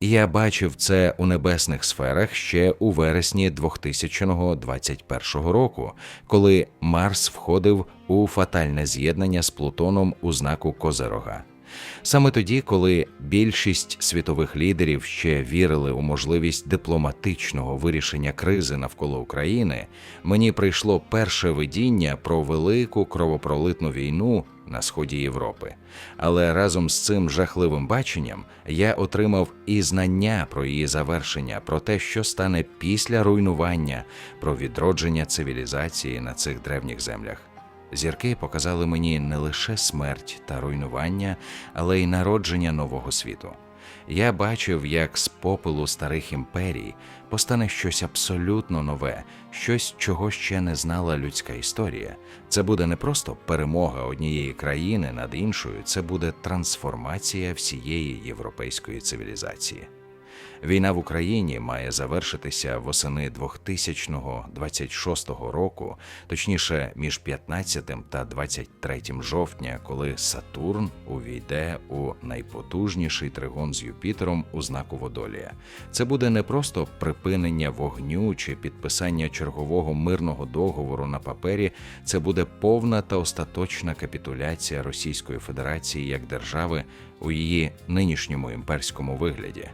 Я бачив це у небесних сферах ще у вересні 2021 року, коли Марс входив у фатальне з'єднання з Плутоном у знаку Козерога. Саме тоді, коли більшість світових лідерів ще вірили у можливість дипломатичного вирішення кризи навколо України, мені прийшло перше видіння про велику кровопролитну війну на сході Європи. Але разом з цим жахливим баченням я отримав і знання про її завершення, про те, що стане після руйнування, про відродження цивілізації на цих древніх землях. Зірки показали мені не лише смерть та руйнування, але й народження нового світу. Я бачив, як з попелу старих імперій постане щось абсолютно нове, щось, чого ще не знала людська історія. Це буде не просто перемога однієї країни над іншою, це буде трансформація всієї європейської цивілізації. Війна в Україні має завершитися восени 2026 року, точніше між 15 та 23 жовтня, коли Сатурн увійде у найпотужніший тригон з Юпітером у знаку Водолія. Це буде не просто припинення вогню чи підписання чергового мирного договору на папері. Це буде повна та остаточна капітуляція Російської Федерації як держави у її нинішньому імперському вигляді.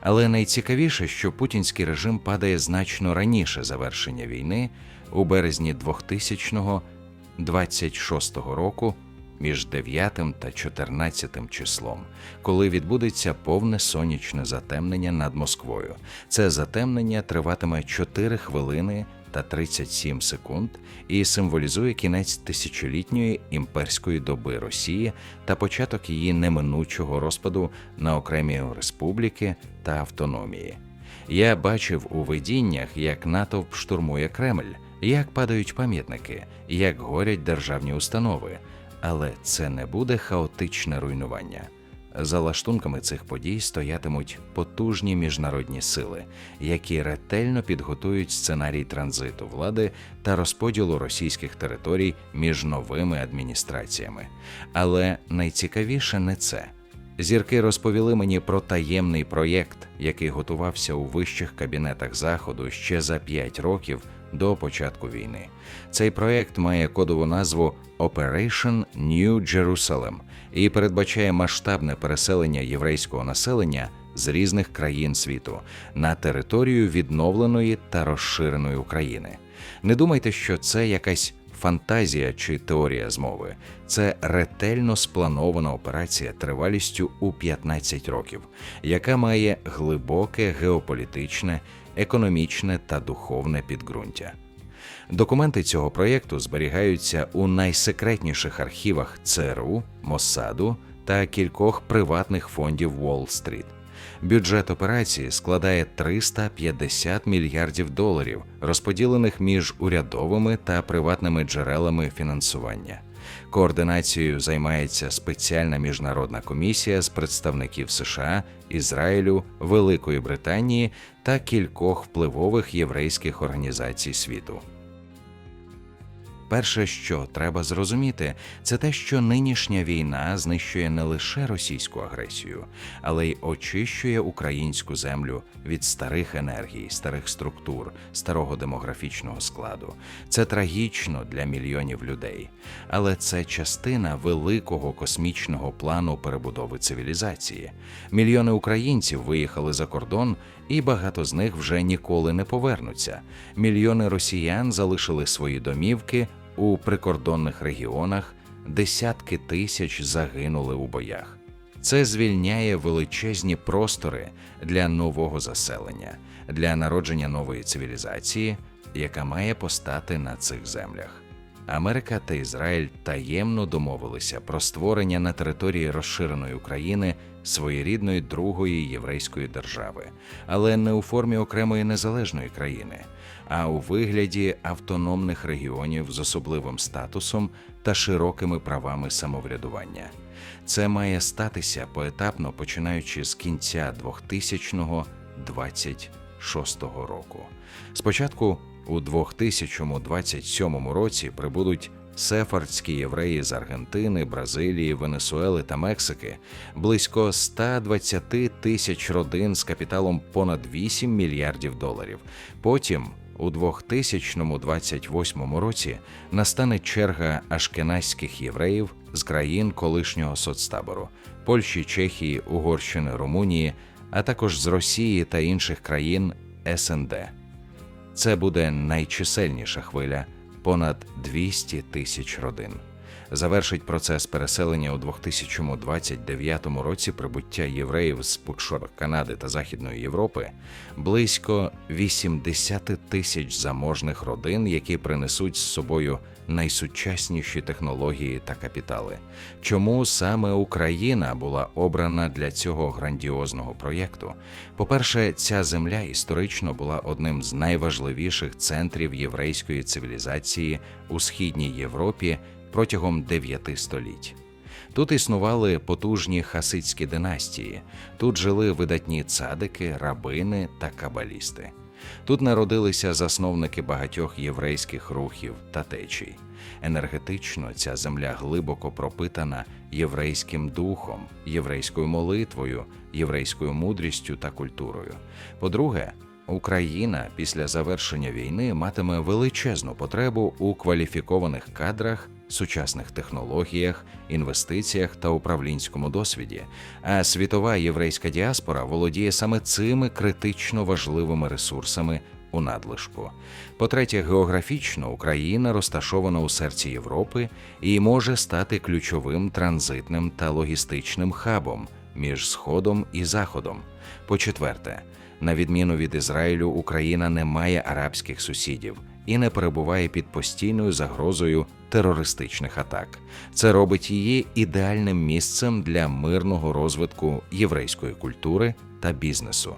Але найцікавіше, що путінський режим падає значно раніше завершення війни у березні 2026 року між 9 та 14 числом, коли відбудеться повне сонячне затемнення над Москвою. Це затемнення триватиме 4 хвилини та 37 секунд і символізує кінець тисячолітньої імперської доби Росії та початок її неминучого розпаду на окремі республіки та автономії. Я бачив у видіннях, як натовп штурмує Кремль, як падають пам'ятники, як горять державні установи, але це не буде хаотичне руйнування. За лаштунками цих подій стоятимуть потужні міжнародні сили, які ретельно підготують сценарій транзиту влади та розподілу російських територій між новими адміністраціями. Але найцікавіше не це. Зірки розповіли мені про таємний проєкт, який готувався у вищих кабінетах Заходу ще за п'ять років до початку війни. Цей проєкт має кодову назву Operation New Jerusalem і передбачає масштабне переселення єврейського населення з різних країн світу на територію відновленої та розширеної України. Не думайте, що це якась фантазія чи теорія змови. Це ретельно спланована операція тривалістю у 15 років, яка має глибоке геополітичне, економічне та духовне підґрунтя. Документи цього проєкту зберігаються у найсекретніших архівах ЦРУ, Моссаду та кількох приватних фондів Уолл-стріт. Бюджет операції складає 350 мільярдів доларів, розподілених між урядовими та приватними джерелами фінансування. Координацією займається спеціальна міжнародна комісія з представників США, Ізраїлю, Великої Британії та кількох впливових єврейських організацій світу. Перше, що треба зрозуміти, це те, що нинішня війна знищує не лише російську агресію, але й очищує українську землю від старих енергій, старих структур, старого демографічного складу. Це трагічно для мільйонів людей, але це частина великого космічного плану перебудови цивілізації. Мільйони українців виїхали за кордон, і багато з них вже ніколи не повернуться. Мільйони росіян залишили свої домівки у прикордонних регіонах десятки тисяч загинули у боях. Це звільняє величезні простори для нового заселення, для народження нової цивілізації, яка має постати на цих землях. Америка та Ізраїль таємно домовилися про створення на території розширеної України своєрідної другої єврейської держави, але не у формі окремої незалежної країни, а у вигляді автономних регіонів з особливим статусом та широкими правами самоврядування. Це має статися поетапно починаючи з кінця 2026 року. Спочатку у 2027 році прибудуть сефардські євреї з Аргентини, Бразилії, Венесуели та Мексики, близько 120 тисяч родин з капіталом понад 8 мільярдів доларів. Потім у 2028 році настане черга ашкеназьких євреїв з країн колишнього соцтабору Польщі, Чехії, Угорщини, Румунії, а також з Росії та інших країн СНД. Це буде найчисельніша хвиля понад 200 тисяч родин. Завершить процес переселення у 2029 році прибуття євреїв з Пукшор, Канади та Західної Європи близько 80 тисяч заможних родин, які принесуть з собою найсучасніші технології та капітали. Чому саме Україна була обрана для цього грандіозного проєкту? По-перше, ця земля історично була одним з найважливіших центрів єврейської цивілізації у східній Європі протягом дев'яти століть. Тут існували потужні хасидські династії, тут жили видатні цадики, рабини та кабалісти. Тут народилися засновники багатьох єврейських рухів та течій. Енергетично ця земля глибоко пропитана єврейським духом, єврейською молитвою, єврейською мудрістю та культурою. По-друге, Україна після завершення війни матиме величезну потребу у кваліфікованих кадрах, сучасних технологіях, інвестиціях та управлінському досвіді. А світова єврейська діаспора володіє саме цими критично важливими ресурсами у надлишку. По-третє, географічно Україна розташована у серці Європи і може стати ключовим транзитним та логістичним хабом між Сходом і Заходом. По-четверте, на відміну від Ізраїлю, Україна не має арабських сусідів і не перебуває під постійною загрозою терористичних атак. Це робить її ідеальним місцем для мирного розвитку єврейської культури та бізнесу.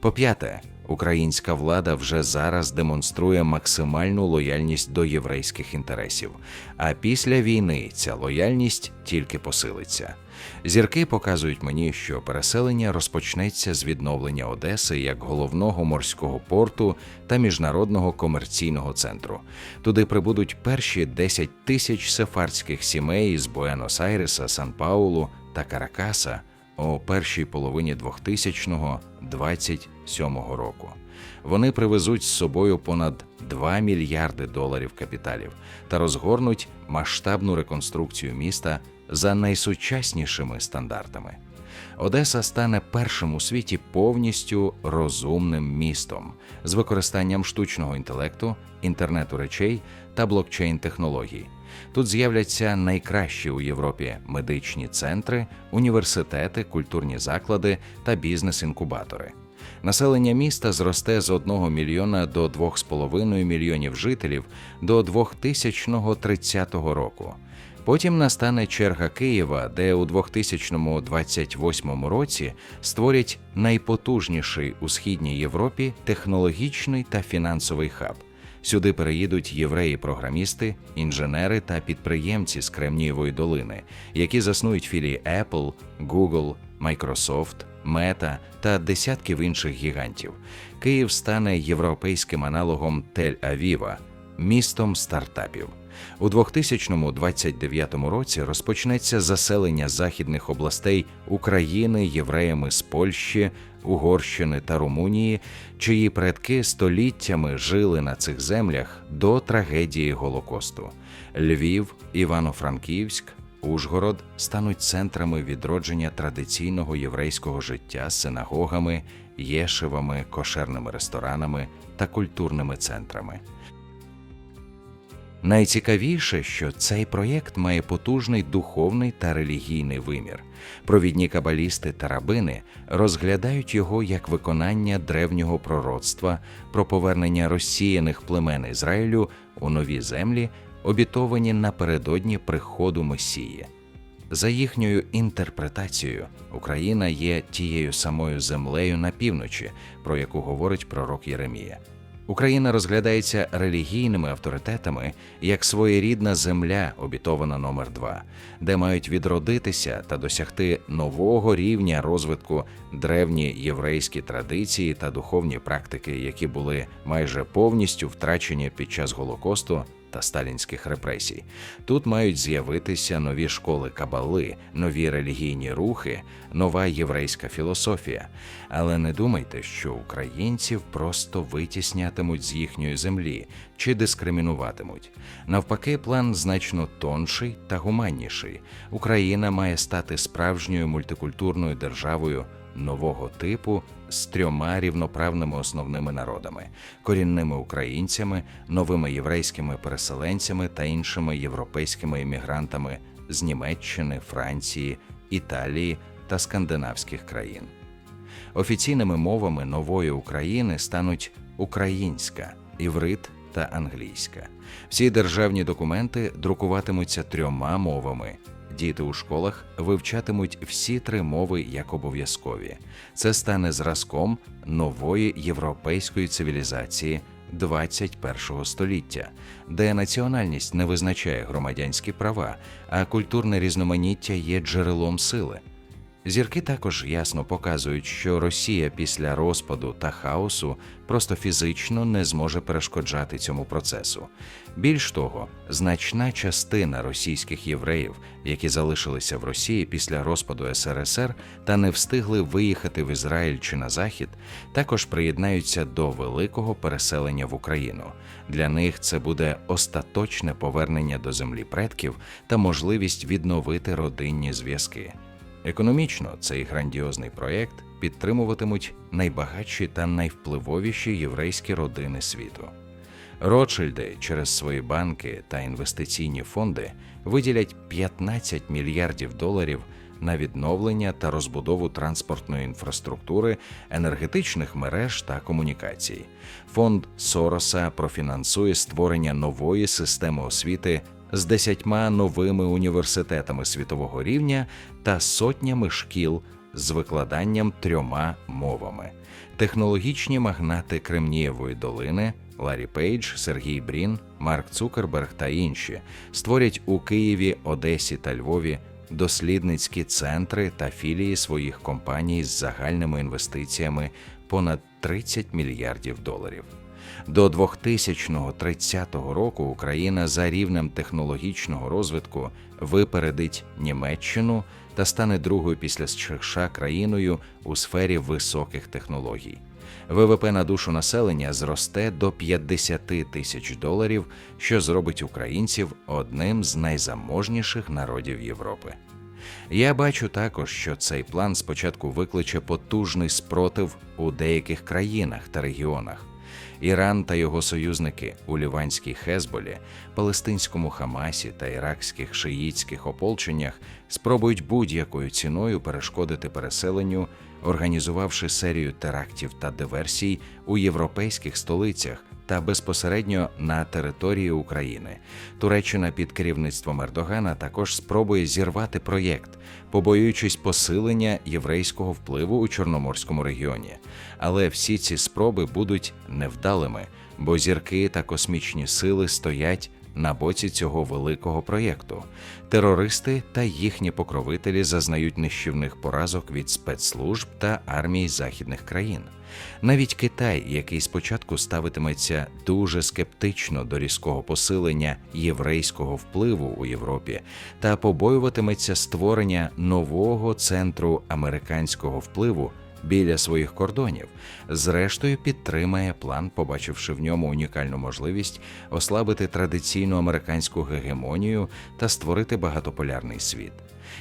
По-п'яте, українська влада вже зараз демонструє максимальну лояльність до єврейських інтересів, а після війни ця лояльність тільки посилиться. Зірки показують мені, що переселення розпочнеться з відновлення Одеси як головного морського порту та міжнародного комерційного центру. Туди прибудуть перші 10 тисяч сефардських сімей з Буенос-Айреса, Сан-Паулу та Каракаса у першій половині 2027 року. Вони привезуть з собою понад 2 мільярди доларів капіталів та розгорнуть масштабну реконструкцію міста за найсучаснішими стандартами. Одеса стане першим у світі повністю розумним містом з використанням штучного інтелекту, інтернету речей та блокчейн-технологій. Тут з'являться найкращі у Європі медичні центри, університети, культурні заклади та бізнес-інкубатори. Населення міста зросте з 1 мільйона до 2,5 мільйонів жителів до 2030 року. Потім настане черга Києва, де у 2028 році створять найпотужніший у східній Європі технологічний та фінансовий хаб. Сюди переїдуть євреї-програмісти, інженери та підприємці з Кремнієвої долини, які заснують філії Apple, Google, Microsoft, Meta та десятків інших гігантів. Київ стане європейським аналогом Тель-Авіва, містом стартапів. У 2029 році розпочнеться заселення західних областей України євреями з Польщі, Угорщини та Румунії, чиї предки століттями жили на цих землях до трагедії Голокосту. Львів, Івано-Франківськ, Ужгород стануть центрами відродження традиційного єврейського життя синагогами, єшивами, кошерними ресторанами та культурними центрами. Найцікавіше, що цей проєкт має потужний духовний та релігійний вимір. Провідні кабалісти та рабини розглядають його як виконання древнього пророцтва про повернення розсіяних племен Ізраїлю у нові землі, обітовані напередодні приходу Месії. За їхньою інтерпретацією, Україна є тією самою землею на півночі, про яку говорить пророк Єремія. Україна розглядається релігійними авторитетами як своєрідна земля, обітована номер 2 де мають відродитися та досягти нового рівня розвитку древні єврейські традиції та духовні практики, які були майже повністю втрачені під час Голокосту та сталінських репресій. Тут мають з'явитися нові школи кабали, нові релігійні рухи, нова єврейська філософія. Але не думайте, що українців просто витіснятимуть з їхньої землі чи дискримінуватимуть. Навпаки, план значно тонший та гуманніший. Україна має стати справжньою мультикультурною державою нового типу з трьома рівноправними основними народами: корінними українцями, новими єврейськими переселенцями та іншими європейськими іммігрантами з Німеччини, Франції, Італії та скандинавських країн. Офіційними мовами нової України стануть українська, іврит та англійська. Всі державні документи друкуватимуться трьома мовами. Діти у школах вивчатимуть всі три мови як обов'язкові. Це стане зразком нової європейської цивілізації 21 століття, де національність не визначає громадянські права, а культурне різноманіття є джерелом сили. Зірки також ясно показують, що Росія після розпаду та хаосу просто фізично не зможе перешкоджати цьому процесу. Більш того, значна частина російських євреїв, які залишилися в Росії після розпаду СРСР та не встигли виїхати в Ізраїль чи на захід, також приєднаються до великого переселення в Україну. Для них це буде остаточне повернення до землі предків та можливість відновити родинні зв'язки. Економічно цей грандіозний проєкт підтримуватимуть найбагатші та найвпливовіші єврейські родини світу. Ротшильди через свої банки та інвестиційні фонди виділять 15 мільярдів доларів на відновлення та розбудову транспортної інфраструктури, енергетичних мереж та комунікацій. Фонд Сороса профінансує створення нової системи освіти з десятьма новими університетами світового рівня та сотнями шкіл з викладанням трьома мовами. Технологічні магнати Кремнієвої долини Ларі Пейдж, Сергій Брін, Марк Цукерберг та інші створять у Києві, Одесі та Львові дослідницькі центри та філії своїх компаній з загальними інвестиціями понад 30 мільярдів доларів. До 2030 року Україна за рівнем технологічного розвитку випередить Німеччину та стане другою після США країною у сфері високих технологій. ВВП на душу населення зросте до 50 тисяч доларів, що зробить українців одним з найзаможніших народів Європи. Я бачу також, що цей план спочатку викличе потужний спротив у деяких країнах та регіонах. Іран та його союзники у Ліванській Хезболі, палестинському Хамасі та іракських шиїтських ополченнях спробують будь-якою ціною перешкодити переселенню, організувавши серію терактів та диверсій у європейських столицях та безпосередньо на території України. Туреччина під керівництвом Ердогана також спробує зірвати проєкт, побоюючись посилення єврейського впливу у Чорноморському регіоні. Але всі ці спроби будуть невдалими, бо зірки та космічні сили стоять на боці цього великого проєкту. Терористи та їхні покровителі зазнають нищівних поразок від спецслужб та армій західних країн. Навіть Китай, який спочатку ставитиметься дуже скептично до різкого посилення єврейського впливу у Європі, та побоюватиметься створення нового центру американського впливу біля своїх кордонів, зрештою підтримає план, побачивши в ньому унікальну можливість ослабити традиційну американську гегемонію та створити багатополярний світ.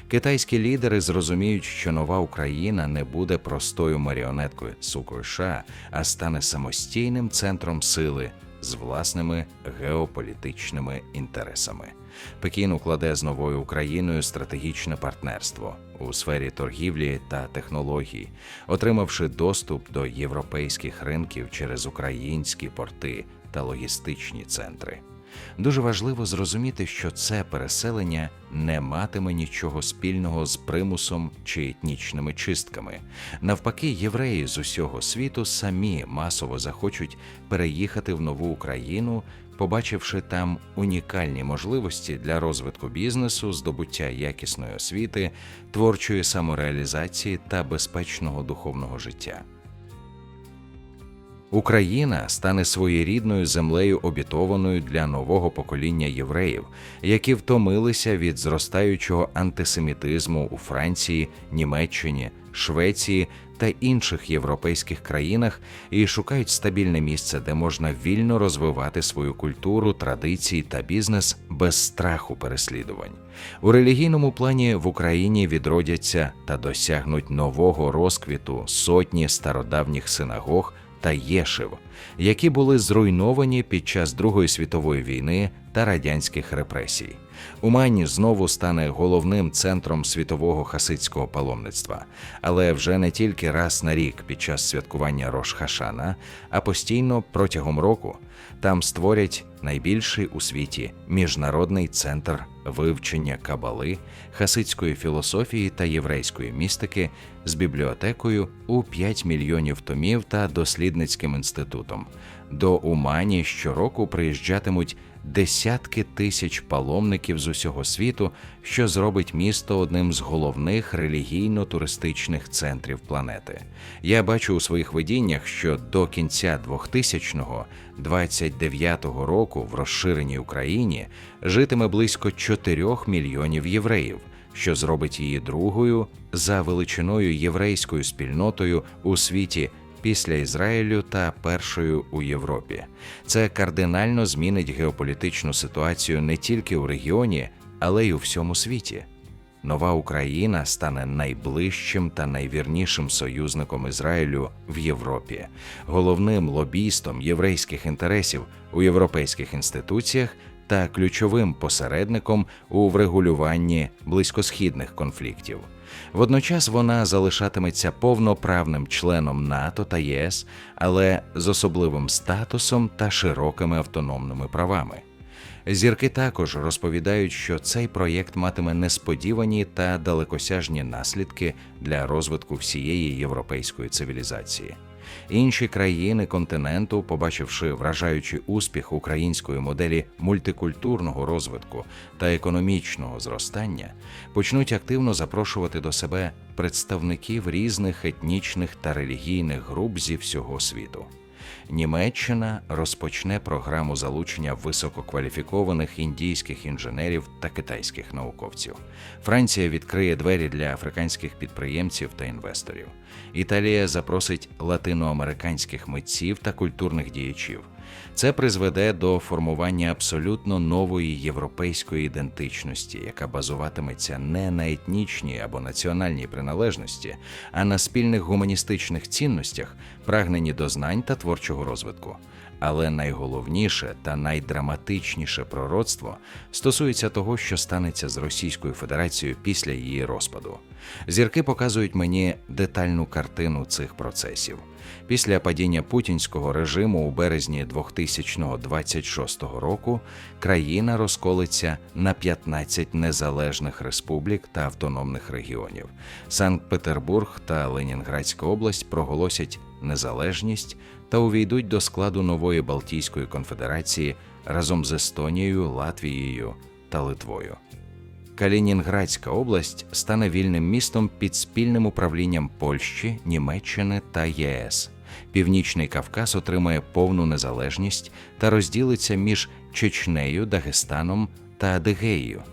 Китайські лідери зрозуміють, що нова Україна не буде простою маріонеткою США, а стане самостійним центром сили з власними геополітичними інтересами. Пекін укладе з новою Україною стратегічне партнерство у сфері торгівлі та технологій, отримавши доступ до європейських ринків через українські порти та логістичні центри. Дуже важливо зрозуміти, що це переселення не матиме нічого спільного з примусом чи етнічними чистками. Навпаки, євреї з усього світу самі масово захочуть переїхати в нову Україну, побачивши там унікальні можливості для розвитку бізнесу, здобуття якісної освіти, творчої самореалізації та безпечного духовного життя. Україна стане своєрідною землею обітованою для нового покоління євреїв, які втомилися від зростаючого антисемітизму у Франції, Німеччині, Швеції та інших європейських країнах і шукають стабільне місце, де можна вільно розвивати свою культуру, традиції та бізнес без страху переслідувань. У релігійному плані в Україні відродяться та досягнуть нового розквіту сотні стародавніх синагог та єшив, які були зруйновані під час Другої світової війни та радянських репресій. Умань знову стане головним центром світового хасидського паломництва, але вже не тільки раз на рік під час святкування Рош-Хашана, а постійно протягом року там створять найбільший у світі міжнародний центр вивчення кабали, хасидської філософії та єврейської містики з бібліотекою у 5 мільйонів томів та дослідницьким інститутом. До Умані щороку приїжджатимуть десятки тисяч паломників з усього світу, що зробить місто одним з головних релігійно-туристичних центрів планети. Я бачу у своїх видіннях, що до кінця 2000-го, 29-го року в розширеній Україні житиме близько 4 мільйонів євреїв. Що зробить її другою за величиною єврейською спільнотою у світі після Ізраїлю та першою у Європі. Це кардинально змінить геополітичну ситуацію не тільки у регіоні, але й у всьому світі. Нова Україна стане найближчим та найвірнішим союзником Ізраїлю в Європі, головним лобістом єврейських інтересів у європейських інституціях та ключовим посередником у врегулюванні близькосхідних конфліктів. Водночас вона залишатиметься повноправним членом НАТО та ЄС, але з особливим статусом та широкими автономними правами. Зірки також розповідають, що цей проєкт матиме несподівані та далекосяжні наслідки для розвитку всієї європейської цивілізації. Інші країни континенту, побачивши вражаючий успіх української моделі мультикультурного розвитку та економічного зростання, почнуть активно запрошувати до себе представників різних етнічних та релігійних груп зі всього світу. Німеччина розпочне програму залучення висококваліфікованих індійських інженерів та китайських науковців. Франція відкриє двері для африканських підприємців та інвесторів. Італія запросить латиноамериканських митців та культурних діячів. Це призведе до формування абсолютно нової європейської ідентичності, яка базуватиметься не на етнічній або національній приналежності, а на спільних гуманістичних цінностях, прагненні до знань та творчого розвитку. Але найголовніше та найдраматичніше пророцтво стосується того, що станеться з Російською Федерацією після її розпаду. Зірки показують мені детальну картину цих процесів. Після падіння путінського режиму у березні 2026 року країна розколиться на 15 незалежних республік та автономних регіонів. Санкт-Петербург та Ленінградська область проголосять незалежність та увійдуть до складу нової Балтійської конфедерації разом з Естонією, Латвією та Литвою. Калінінградська область стане вільним містом під спільним управлінням Польщі, Німеччини та ЄС. Північний Кавказ отримає повну незалежність та розділиться між Чечнею, Дагестаном та Адигеєю.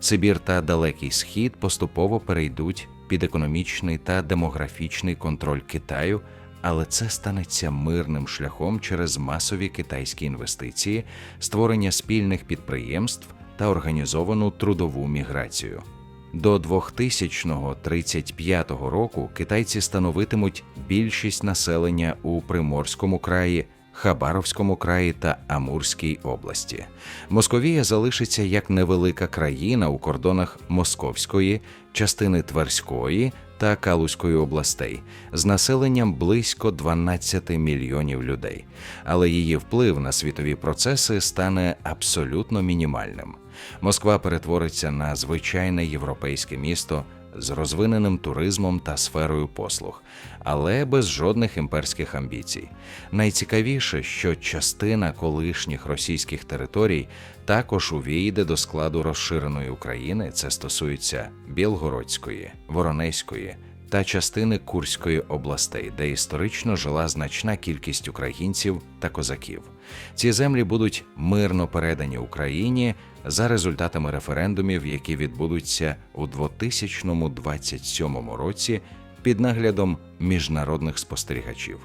Сибір та Далекий Схід поступово перейдуть під економічний та демографічний контроль Китаю, але це станеться мирним шляхом через масові китайські інвестиції, створення спільних підприємств та організовану трудову міграцію. До 2035 року китайці становитимуть більшість населення у Приморському краї, Хабаровському краї та Амурській області. Московія залишиться як невелика країна у кордонах Московської, частини Тверської та Калузької областей з населенням близько 12 мільйонів людей, але її вплив на світові процеси стане абсолютно мінімальним. Москва перетвориться на звичайне європейське місто з розвиненим туризмом та сферою послуг, але без жодних імперських амбіцій. Найцікавіше, що частина колишніх російських територій також увійде до складу розширеної України. Це стосується Білгородської, Воронезької, та частини Курської областей, де історично жила значна кількість українців та козаків. Ці землі будуть мирно передані Україні за результатами референдумів, які відбудуться у 2027 році під наглядом міжнародних спостерігачів.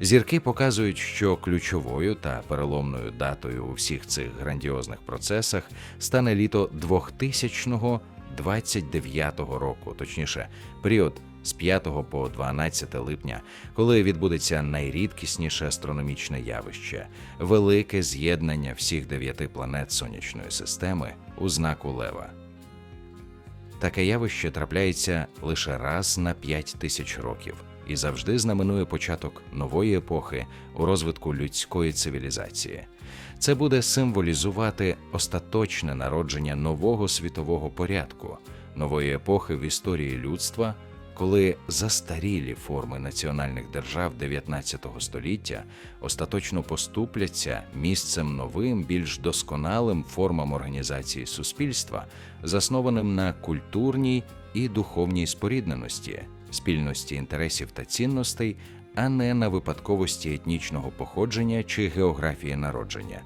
Зірки показують, що ключовою та переломною датою у всіх цих грандіозних процесах стане літо 2029 року, точніше, період з 5 по 12 липня, коли відбудеться найрідкісніше астрономічне явище велике з'єднання всіх дев'яти планет сонячної системи у знаку Лева. Таке явище трапляється лише раз на 5 тисяч років і завжди знаменує початок нової епохи у розвитку людської цивілізації. Це буде символізувати остаточне народження нового світового порядку, нової епохи в історії людства, коли застарілі форми національних держав 19 століття остаточно поступляться місцем новим, більш досконалим формам організації суспільства, заснованим на культурній і духовній спорідненості спільності інтересів та цінностей, а не на випадковості етнічного походження чи географії народження.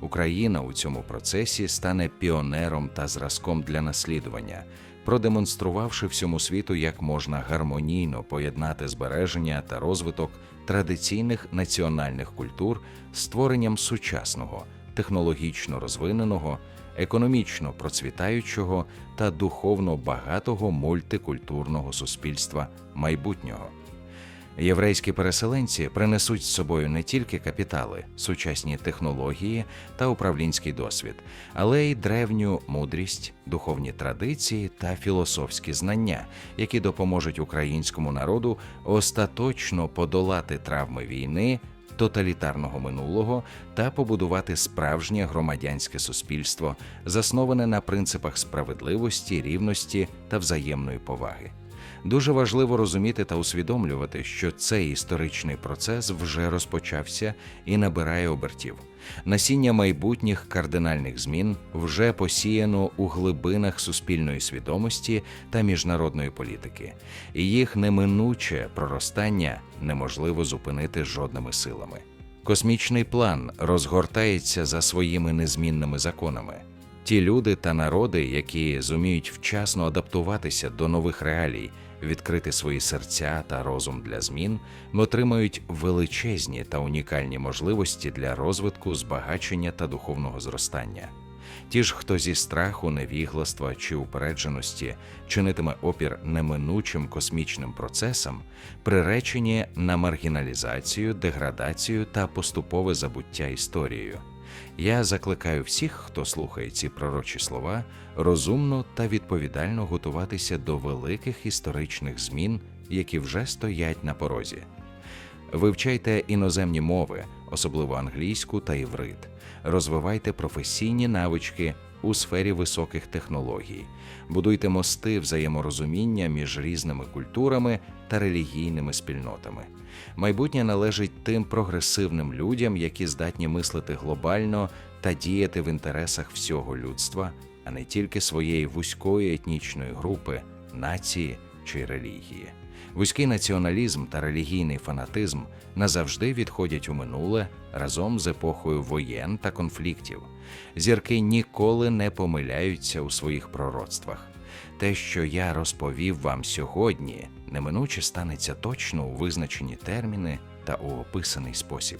Україна у цьому процесі стане піонером та зразком для наслідування, продемонструвавши всьому світу, як можна гармонійно поєднати збереження та розвиток традиційних національних культур з створенням сучасного, технологічно розвиненого економічно процвітаючого та духовно багатого мультикультурного суспільства майбутнього. Єврейські переселенці принесуть з собою не тільки капітали, сучасні технології та управлінський досвід, але й древню мудрість, духовні традиції та філософські знання, які допоможуть українському народу остаточно подолати травми війни, тоталітарного минулого та побудувати справжнє громадянське суспільство, засноване на принципах справедливості, рівності та взаємної поваги. Дуже важливо розуміти та усвідомлювати, що цей історичний процес вже розпочався і набирає обертів. Насіння майбутніх кардинальних змін вже посіяно у глибинах суспільної свідомості та міжнародної політики, і їх неминуче проростання неможливо зупинити жодними силами. Космічний план розгортається за своїми незмінними законами. Ті люди та народи, які зуміють вчасно адаптуватися до нових реалій, відкрити свої серця та розум для змін, отримають величезні та унікальні можливості для розвитку, збагачення та духовного зростання. Ті ж, хто зі страху, невігластва чи упередженості чинитиме опір неминучим космічним процесам, приречені на маргіналізацію, деградацію та поступове забуття історією. Я закликаю всіх, хто слухає ці пророчі слова, розумно та відповідально готуватися до великих історичних змін, які вже стоять на порозі. Вивчайте іноземні мови, особливо англійську та іврит, розвивайте професійні навички у сфері високих технологій, будуйте мости взаєморозуміння між різними культурами та релігійними спільнотами. Майбутнє належить тим прогресивним людям, які здатні мислити глобально та діяти в інтересах всього людства, а не тільки своєї вузької етнічної групи, нації чи релігії. Вузький націоналізм та релігійний фанатизм назавжди відходять у минуле разом з епохою воєн та конфліктів. Зірки ніколи не помиляються у своїх пророцтвах. Те, що я розповів вам сьогодні, неминуче станеться точно у визначені терміни та у описаний спосіб.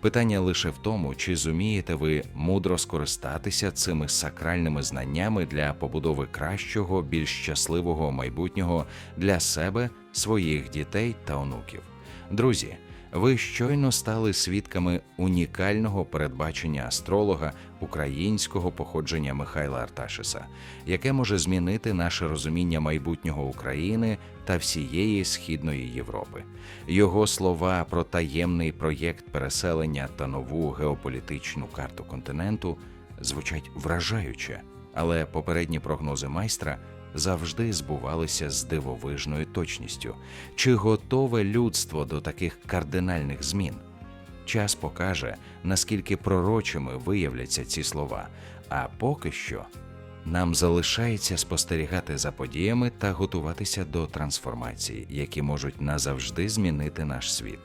Питання лише в тому, чи зумієте ви мудро скористатися цими сакральними знаннями для побудови кращого, більш щасливого майбутнього для себе, своїх дітей та онуків. Друзі. Ви щойно стали свідками унікального передбачення астролога українського походження Михайла Арташиса, яке може змінити наше розуміння майбутнього України та всієї східної Європи. Його слова про таємний проєкт переселення та нову геополітичну карту континенту звучать вражаюче, але попередні прогнози майстра завжди збувалися з дивовижною точністю. Чи готове людство до таких кардинальних змін? Час покаже, наскільки пророчими виявляться ці слова. А поки що Нам залишається спостерігати за подіями та готуватися до трансформацій, які можуть назавжди змінити наш світ.